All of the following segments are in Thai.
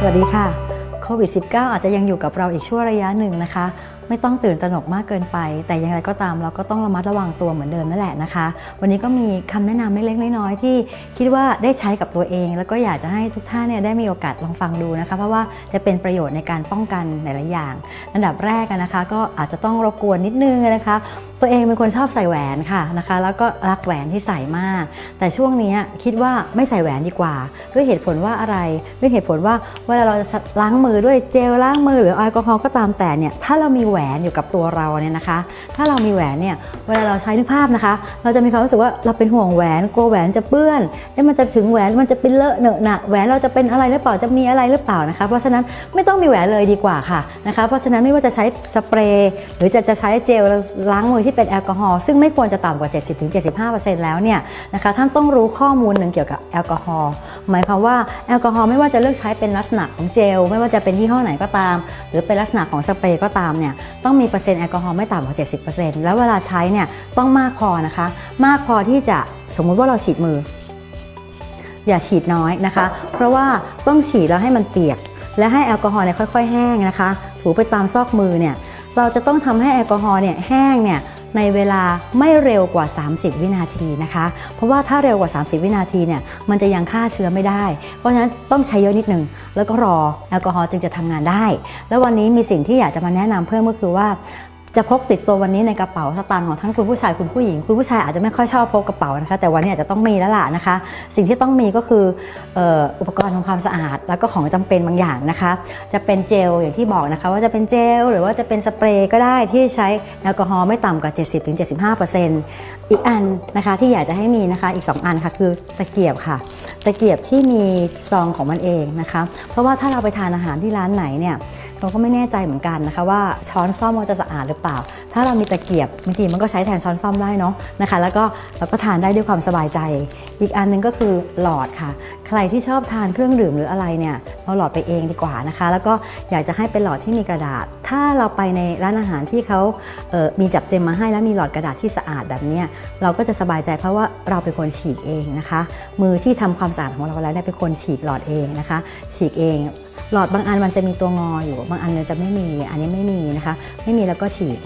สวัสดีค่ะโควิด -19 อาจจะยังอยู่กับเราอีกชั่วระยะหนึ่งนะคะ ไม่ต้องตื่นตระหนกมากเกินไป แต่อย่างไรก็ตามเราก็ต้องระมัดระวังตัวเหมือนเดิมนั่นแหละนะคะ วันนี้ก็มีคำแนะนำเล็กๆน้อยๆที่คิดว่าได้ใช้กับตัวเอง แล้วก็อยากจะให้ทุกท่านเนี่ยได้มีโอกาสลองฟังดูนะคะ เพราะว่าจะเป็นประโยชน์ในการป้องกันหลายๆอย่าง อันดับแรกนะคะ ก็อาจจะต้องรบกวนนิดนึงนะคะตัวเองเป็นคนชอบใส่แหวนค่ะนะคะ แล้วก็รักแหวนที่ใส่มาก แต่ช่วงนี้คิดว่าไม่ใส่แหวนดีกว่า ด้วยเหตุผลว่าอะไร ด้วยเหตุผลว่าเวลาเราล้างมือด้วยเจลล้างมือหรือแอลกอฮอล์ก็ตามแต่เนี่ยถ้าเรามีแหวนอยู่กับตัวเราเนี่ยนะคะ ถ้าเรามีแหวนเนี่ยเวลาเราใช้นึกภาพนะคะ เราจะมีความรู้สึกว่าเราเป็นห่วงแหวนกลัวแหวนจะเปื้อนเอ๊ะมันจะถึงแหวนมันจะเป็นเลอะเหนอะหนะแหวนเราจะเป็นอะไรหรือเปล่าจะมีอะไรหรือเปล่านะคะ เพราะฉะนั้นไม่ต้องมีแหวนเลยดีกว่าค่ะนะคะ เพราะฉะนั้นไม่ว่าจะใช้สเปรย์หรือจะจะใช้เจลล้างมือที่เป็นแอลกอฮอล์ซึ่งไม่ควรจะต่ำกว่า 70-75%แล้วเนี่ยนะคะท่านต้องรู้ข้อมูลหนึ่งเกี่ยวกับแอลกอฮอล์หมายความว่าแอลกอฮอล์ไม่ว่าจะเลือกใช้เป็นลักษณะของเจล ไม่ว่าจะเป็นยี่ห้อไหนก็ตาม หรือเป็นลักษณะของสเปรย์ก็ตามเนี่ยต้องมีเปอร์เซ็นต์แอลกอฮอล์ไม่ต่ำกว่า 70%แล้วเวลาใช้เนี่ยต้องมากพอนะคะ มากพอที่จะสมมุติว่าเราฉีดมือ อย่าฉีดน้อยนะคะ เพราะว่าต้องฉีดแล้วให้มันเปียก และให้แอลกอฮอล์เนี่ยค่อย ๆ แห้งนะคะ ถูไปตามซอกมือเนี่ยเราจะต้องทำให้แอลกอฮอล์เนี่ยแห้งเนี่ย ในเวลาไม่เร็วกว่า 30 วินาทีนะคะ เพราะว่าถ้าเร็วกว่า 30 วินาทีเนี่ยมันจะยังฆ่าเชื้อไม่ได้ เพราะฉะนั้นต้องใช้เยอะนิดนึง แล้วก็รอแอลกอฮอล์จึงจะทำงานได้ แล้ววันนี้มีสิ่งที่อยากจะมาแนะนำเพิ่มก็คือว่า จะพกติดตัววันนี้ในกระเป๋าสตางค์ของทั้งคุณผู้ชายคุณผู้หญิง คุณผู้ชายอาจจะไม่ค่อยชอบพกกระเป๋านะคะ แต่วันนี้อาจจะต้องมีแล้วล่ะนะคะ สิ่งที่ต้องมีก็คืออุปกรณ์ทำความสะอาด แล้วก็ของจำเป็นบางอย่างนะคะ จะเป็นเจลอย่างที่บอกนะคะ ว่าจะเป็นเจลหรือว่าจะเป็นสเปรย์ก็ได้ที่ใช้แอลกอฮอล์ไม่ต่ำกว่า 70-75%อีกอันนะคะที่อยากจะให้มีนะคะอีก 2 อันค่ะคือตะเกียบค่ะ ตะเกียบที่มีซองของมันเองนะคะ เพราะว่าถ้าเราไปทานอาหารที่ร้านไหนเนี่ยเราก็ไม่แน่ใจเหมือนกันนะคะ ว่าช้อนซ่อมมันจะสะอาดหรือเปล่า ถ้าเรามีตะเกียบบางทีมันก็ใช้แทนช้อนซ่อมได้เนาะนะคะ แล้วก็เราก็ทานได้ด้วยความสบายใจ อีกอันหนึงก็คือหลอดค่ะ ใครที่ชอบทานเครื่องดื่มหรืออะไรเนี่ย เราหลอดไปเองดีกว่านะคะ แล้วก็อยากจะให้เป็นหลอดที่มีกระดาษ ถ้าเราไปในร้านอาหารที่เขาเมีจัดเตรียมมาให้แล้วมีหลอดกระดาษที่สะอาดแบบนี้เราก็จะสบายใจเพราะว่าเราเป็นคนฉีกเองนะคะ มือที่ทำความสะอาดของเราแล้วเนี่ยเป็นคนฉีกหลอดเองนะคะ ฉีกเองหลอดบางอันมันจะมีตัวงออยู่ บางอันมันจะไม่มี อันนี้ไม่มีนะคะ ไม่มีแล้วก็ฉีก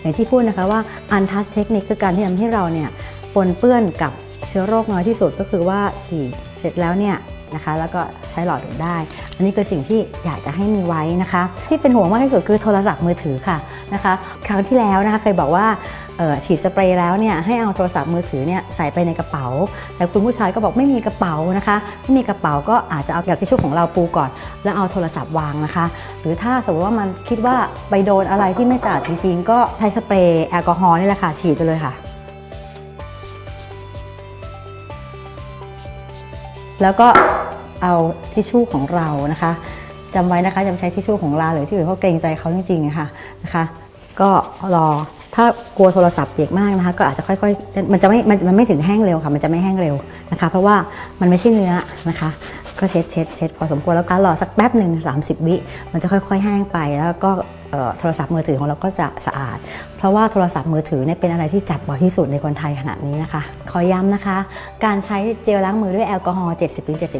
อย่างที่พูดนะคะว่าอันทัสเทคนิคคือการที่ทำให้เราเนี่ยปนเปื้อนกับเชื้อโรคน้อยที่สุดก็คือว่าฉีกเสร็จแล้วเนี่ย นะคะ แล้วก็ใช้หลอดอื่นได้ อันนี้คือสิ่งที่อยากจะให้มีไว้นะคะ ที่เป็นห่วงมากที่สุดคือโทรศัพท์มือถือค่ะนะคะ ครั้งที่แล้วนะคะเคยบอกว่าฉีดสเปรย์แล้วเนี่ยให้เอาโทรศัพท์มือถือเนี่ยใส่ไปในกระเป๋า แต่คุณผู้ชายก็บอกไม่มีกระเป๋านะคะไม่มีกระเป๋าก็อาจจะเอาแบบทิชชู่ของเราปูก่อน แล้วเอาโทรศัพท์วางนะคะ หรือถ้าสมมติว่ามันคิดว่าไปโดนอะไรที่ไม่สะอาดจริงๆ ก็ใช้สเปรย์แอลกอฮอล์นี่แหละค่ะฉีดไปเลยค่ะ แล้วก็ เอาทิชชู่ของเรานะคะจำไว้นะคะจะใช้ทิชชู่ของเราหรือที่อื่นเพราะเกรงใจเขาจริงๆค่ะนะคะก็รอถ้ากลัวโทรศัพท์เปียกมากนะคะก็อาจจะค่อยๆมันจะไม่มันมันไม่ถึงแห้งเร็วค่ะ มันจะไม่แห้งเร็วนะคะ เพราะว่ามันไม่ใช่เนื้อนะคะ ก็เช็ดเช็ดเช็ดพอสมควรแล้วก็รอสักแป๊บหนึ่ง30 วิมันจะค่อย ๆ แห้งไปแล้วก็ โทรศัพท์มือถือของเราก็จะสะอาด เพราะว่าโทรศัพท์มือถือเนี่ยเป็นอะไรที่จับบ่อยที่สุดในคนไทยขณะนี้นะคะ ขอย้ำนะคะ การใช้เจลล้างมือด้วยแอลกอฮอล์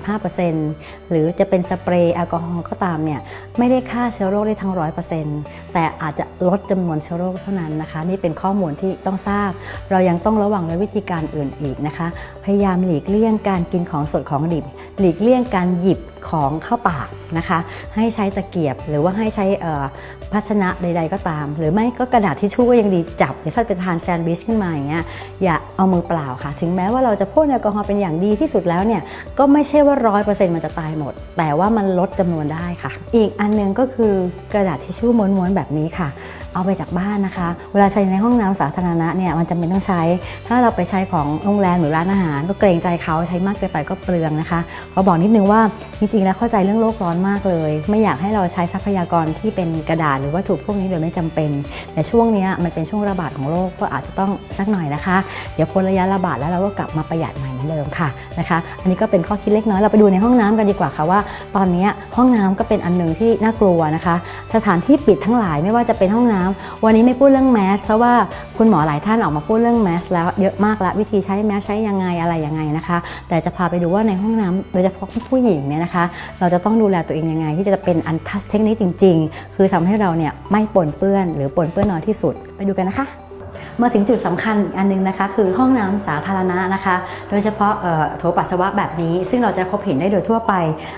70-75%หรือจะเป็นสเปรย์แอลกอฮอล์ก็ตามเนี่ยไม่ได้ฆ่าเชื้อโรคได้ทั้ง 100%แต่อาจจะลดจำนวนเชื้อโรคเท่านั้นนะคะ นี่เป็นข้อมูลที่ต้องทราบ เรายังต้องระวังในวิธีการอื่นอีกนะคะ พยายามหลีกเลี่ยงการกินของสดของดิบ หลีกเลี่ยงการหยิบ ของเข้าปากนะคะ ให้ใช้ตะเกียบหรือว่าให้ใช้ภาชนะใด ๆ ก็ตาม หรือไม่ก็กระดาษทิชชู่ก็ยังดีจับถ้าไปทานแซนด์วิชขึ้นมาอย่างเงี้ยอย่าเอามือเปล่าค่ะ ถึงแม้ว่าเราจะพ่นแอลกอฮอล์เป็นอย่างดีที่สุดแล้วเนี่ยก็ไม่ใช่ว่าร้อยเปอร์เซ็นต์มันจะตายหมด แต่ว่ามันลดจำนวนได้ค่ะ อีกอันหนึงก็คือกระดาษทิชชู่ม้วนๆแบบนี้ค่ะเอาไปจากบ้านนะคะ เวลาใช้ในห้องน้ำสาธารณะเนี่ยมันจำเป็นต้องใช้ ถ้าเราไปใช้ของโรงแรมหรือร้านอาหาร ก็เกรงใจเขาใช้มากเกินไปก็เปลืองนะคะเขอบอกนิดนึงว่าจริงๆแล้วเข้าใจเรื่องโลกร้อนมากเลย ไม่อยากให้เราใช้ทรัพยากรที่เป็นกระดาษหรือวัตถุพวกนี้โดยไม่จำเป็น แต่ช่วงนี้มันเป็นช่วงระบาดของโรคก็อาจจะต้องสักหน่อยนะคะ เดี๋ยวพ้นระยะระบาดแล้วเราก็กลับมาประหยัดใหม่เหมือนเดิมค่ะนะคะ อันนี้ก็เป็นข้อคิดเล็กน้อยเราไปดูในห้องน้ำกันดีกว่าค่ะว่า ตอนนี้ห้องน้ำก็เป็นอันหนึ่งที่น่ากลัวนะคะ สถานที่ปิดทั้งหลายไม่ว่าจะเป็นห้องน้ำน้ำวันนี้ไม่พูดเรื่องแมสเพราะว่าคุณหมอหลายท่านออกมาพูดเรื่องแมสแล้วเยอะมากละวิธีใช้แมสใช้ยังไงอะไรยังไงนะคะ แต่จะพาไปดูว่าในห้องน้ำโดยเฉพาะผู้หญิงเนี่ยนะคะ เราจะต้องดูแลตัวเองยังไง ที่จะเป็นอันทัชเทคนิคจริง ๆ คือทำให้เราเนี่ยไม่ปนเปื้อน หรือปนเปื้อนน้อยที่สุด ไปดูกันนะคะ มาถึงจุดสำคัญอีกอันหนึงนะคะ คือห้องน้ำสาธารณะนะคะ โดยเฉพาะโถปัสสาวะแบบนี้ ซึ่งเราจะพบเห็นได้โดยทั่วไป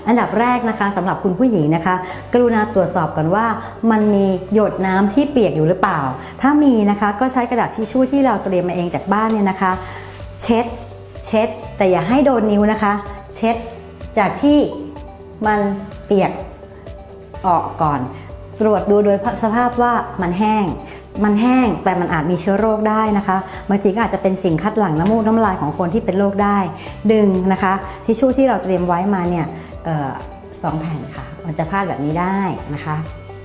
อันดับแรกนะคะสำหรับคุณผู้หญิงนะคะ กรุณาตรวจสอบก่อนว่ามันมีหยดน้ำที่เปียกอยู่หรือเปล่า ถ้ามีนะคะก็ใช้กระดาษทิชชู่ที่เราเตรียมมาเองจากบ้านเนี่ยนะคะ เช็ดเช็ด แต่อย่าให้โดนนิ้วนะคะ เช็ดจากที่มันเปียกออกก่อน ตรวจดูโดยสภาพว่ามันแห้ง มันแห้งแต่มันอาจมีเชื้อโรคได้นะคะบางทีก็อาจจะเป็นสิ่งคัดหลั่งน้ำมูกน้ำลายของคนที่เป็นโรคได้ดึงนะคะทิชชู่ที่เราเตรียมไว้มาเนี่ยออสองแผ่นค่ะ มันจะพาดแบบนี้ได้นะคะ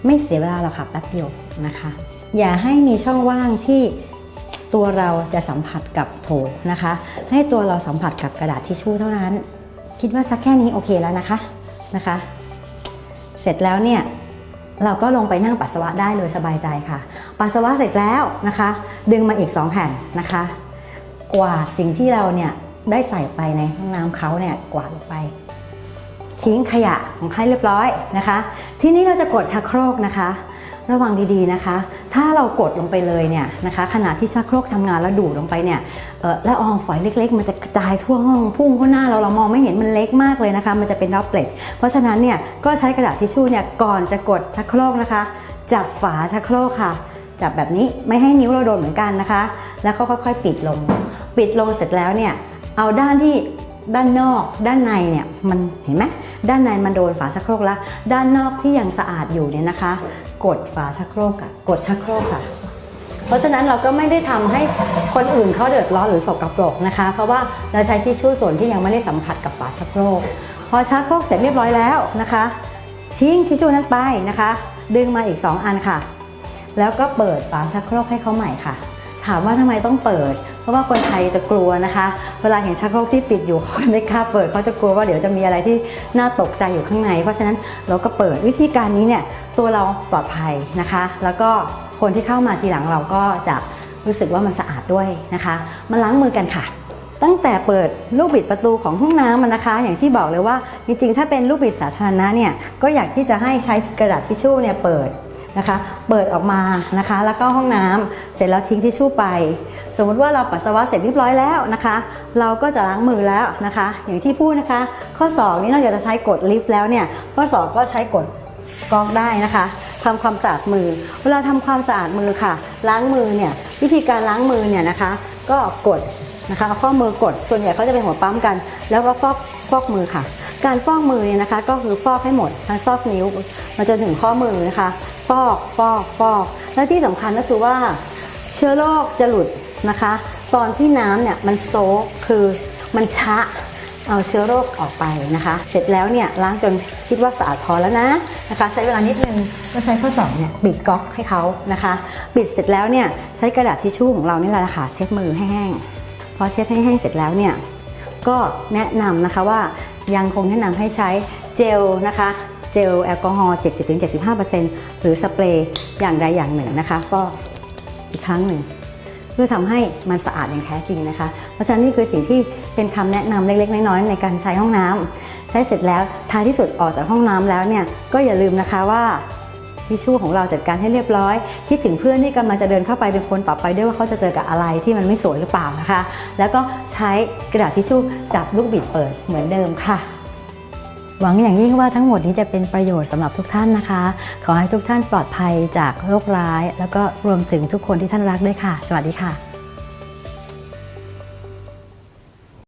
ไม่เสียเวลาหรอกค่ะแป๊บเดียวนะคะ อย่าให้มีช่องว่างที่ตัวเราจะสัมผัสกับโถนะคะ ให้ตัวเราสัมผัสกับกระดาษทิชชู่เท่านั้น คิดว่าสักแค่นี้โอเคแล้วนะคะนะคะ เสร็จแล้วเนี่ย เราก็ลงไปนั่งปัสสาวะได้เลยสบายใจค่ะ ปัสสาวะเสร็จแล้วนะคะ ดึงมาอีก 2 แผ่นนะคะ กวาดสิ่งที่เราเนี่ยได้ใส่ไปในห้องน้ำเขาเนี่ยกวาดลงไป ทิ้งขยะของให้เรียบร้อยนะคะ ทีนี้เราจะกดชักโครกนะคะ ระวังดีๆนะคะ ถ้าเรากดลงไปเลยเนี่ยนะคะขณะที่ชักโครกทำงานแล้วดูดลงไปเนี่ยละอองฝอยเล็ก ๆ มันจะกระจายทั่วห้องพุ่งเข้าหน้าเราเรามองไม่เห็นมันเล็กมากเลยนะคะ มันจะเป็นดอปเปลตเพราะฉะนั้นเนี่ยก็ใช้กระดาษทิชชู่เนี่ยก่อนจะกดชักโครกนะคะ จับฝาชักโครกค่ะ จับแบบนี้ไม่ให้นิ้วเราโดนเหมือนกันนะคะ แล้วก็ค่อยๆปิดลง ปิดลงเสร็จแล้วเนี่ยเอาด้านที่ด้านนอกด้านในเนี่ยมันเห็นไหมด้านในมันโดนฝาชักโครกแล้ว ด้านนอกที่ยังสะอาดอยู่เนี่ยนะคะ กดฝาชักโครกอะกดชักโครกค่ะ เพราะฉะนั้นเราก็ไม่ได้ทำให้คนอื่นเขาเดือดร้อนหรือสกปรกนะคะ เพราะว่าเราใช้ทิชชู่ส่วนที่ยังไม่ได้สัมผัสกับฝาชักโครก พอชักโครกเสร็จเรียบร้อยแล้วนะคะ ทิ้งทิชชู่นั้นไปนะคะ ดึงมาอีก 2 อันค่ะ แล้วก็เปิดฝาชักโครกให้เขาใหม่ค่ะ ถามว่าทำไมต้องเปิด ราะว่าคนไทยจะกลัวนะคะ เวลาเห็นชักโครกที่ปิดอยู่คนไม่กล้าเปิดเขาจะกลัวว่าเดี๋ยวจะมีอะไรที่น่าตกใจอยู่ข้างใน เพราะฉะนั้นเราก็เปิดวิธีการนี้เนี่ยตัวเราปลอดภัยนะคะ แล้วก็คนที่เข้ามาทีหลังเราก็จะรู้สึกว่ามันสะอาดด้วยนะคะมาล้างมือกันค่ะตั้งแต่เปิดลูกบิดประตูของห้องน้ำมันนะคะ อย่างที่บอกเลยว่าจริงๆ ถ้าเป็นลูกบิดสาธารณะเนี่ยก็อยากที่จะให้ใช้กระดาษทิชชู่เนี่ยเปิด นะคะ เปิดออกมานะคะ แล้วก็ห้องน้ำเสร็จแล้วทิ้งทิชชู่ไป สมมติว่าเราปัสสาวะเสร็จเรียบร้อยแล้วนะคะ เราก็จะล้างมือแล้วนะคะ อย่างที่พูดนะคะ ข้อศอกนี้นอกจากจะใช้กดลิฟต์แล้วเนี่ยข้อศอกก็ใช้กดกองได้นะคะทำความสะอาดมือ เวลาทำความสะอาดมือค่ะ ล้างมือเนี่ยวิธีการล้างมือเนี่ยนะคะ ก็กดนะคะเอาข้อมือกดส่วนใหญ่เขาจะเป็นหัวปั๊มกัน แล้วก็ฟอกฟอกมือค่ะ การฟอกมือเนี่ยนะคะ ก็คือฟอกให้หมดทั้งซอกนิ้วมาจนถึงข้อมือนะคะ ฟอกฟอกฟอก และที่สำคัญก็คือว่าเชื้อโรคจะหลุดนะคะ ตอนที่น้ำเนี่ยมันโซกคือมันชะเอาเชื้อโรคออกไปนะคะ เสร็จแล้วเนี่ยล้างจนคิดว่าสะอาดพอแล้วนะนะคะ ใช้เวลานิดนึงก็ใช้ข้อศอกเนี่ยปิดก๊อกให้เขานะคะปิดเสร็จแล้วเนี่ยใช้กระดาษทิชชู่ของเรานี่แหละค่ะเช็ดมือให้แห้งพอเช็ดให้แห้งเสร็จแล้วเนี่ยก็แนะนำนะคะว่ายังคงแนะนำให้ใช้เจลนะคะ เจลแอลกอฮอล์ 70-75%หรือสเปรย์อย่างใดอย่างหนึ่งนะคะก็อีกครั้งหนึ่ง เพื่อทำให้มันสะอาดอย่างแท้จริงนะคะ เพราะฉะนั้นนี่คือสิ่งที่เป็นคำแนะนำเล็กๆ น้อยๆในการใช้ห้องน้ำใช้เสร็จแล้วท้ายที่สุดออกจากห้องน้ำแล้วเนี่ยก็อย่าลืมนะคะว่าทิชชู่ของเราจัดการให้เรียบร้อย คิดถึงเพื่อนที่กำลังจะเดินเข้าไปเป็นคนต่อไปด้วยว่าเขาจะเจอกับอะไรที่มันไม่สวยหรือเปล่านะคะ แล้วก็ใช้กระดาษทิชชู่จับลูกบิดเปิดเหมือนเดิมค่ะ หวังอย่างยิ่งว่าทั้งหมดนี้จะเป็นประโยชน์สำหรับทุกท่านนะคะ ขอให้ทุกท่านปลอดภัยจากโรคร้าย แล้วก็รวมถึงทุกคนที่ท่านรักด้วยค่ะ สวัสดีค่ะ